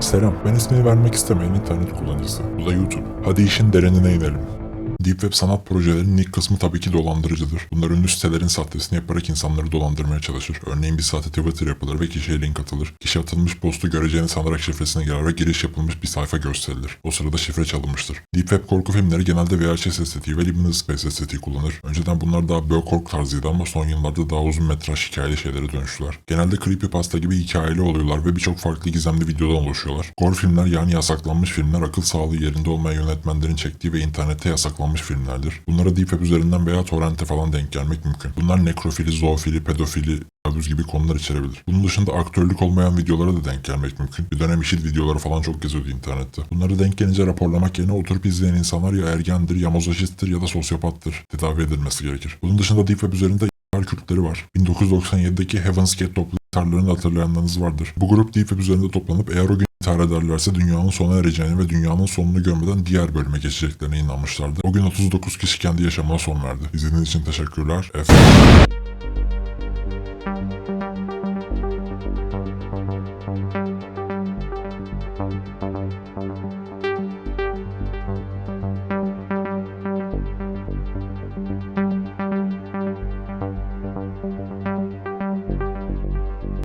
Selam, ben ismini vermek istemeyen internet kullanıcısı. Bu da YouTube. Hadi işin derinine inelim. Deep Web sanat projelerinin ilk kısmı tabii ki dolandırıcıdır. Bunlar ünlü sitelerin sahtesini yaparak insanları dolandırmaya çalışır. Örneğin bir sahte Twitter yapılır ve kişiye link atılır. Kişi atılmış postu göreceğini sanarak şifresine girer ve giriş yapılmış bir sayfa gösterilir. O sırada şifre çalınmıştır. Deep Web korku filmleri genelde VHS estetiği ve Liminal Space estetiği kullanır. Önceden bunlar daha böyle korku tarzıydı ama son yıllarda daha uzun metraj hikayeli şeylere dönüştüler. Genelde creepypasta gibi hikayeli oluyorlar ve birçok farklı gizemli videodan oluşuyorlar. Gore filmler yani yasaklanmış filmler akıl sağlığı yerinde olmayan yönetmenlerin çektiği ve internette yasaklanmış filmlerdir. Bunlara Deep Web üzerinden veya torrente falan denk gelmek mümkün. Bunlar nekrofili, zoofili, pedofili, abuz gibi konular içerebilir. Bunun dışında aktörlük olmayan videolara da denk gelmek mümkün. Bir dönem işit videoları falan çok geziyordu internette. Bunları denk gelince raporlamak yerine oturup izleyen insanlar ya ergendir, ya mazoşisttir ya da sosyopattır. Tedavi edilmesi gerekir. Bunun dışında Deep Web üzerinde kültleri var. 1997'deki Heaven's Gate toplu intiharlarını hatırlayanlarınız vardır. Bu grup Deep Web üzerinde toplanıp eğer o gün intihar ederlerse dünyanın sona ereceğini ve dünyanın sonunu görmeden diğer bölüme geçeceklerine inanmışlardı. O gün 39 kişi kendi yaşamına son verdi. İzlediğiniz için teşekkürler. Efendim.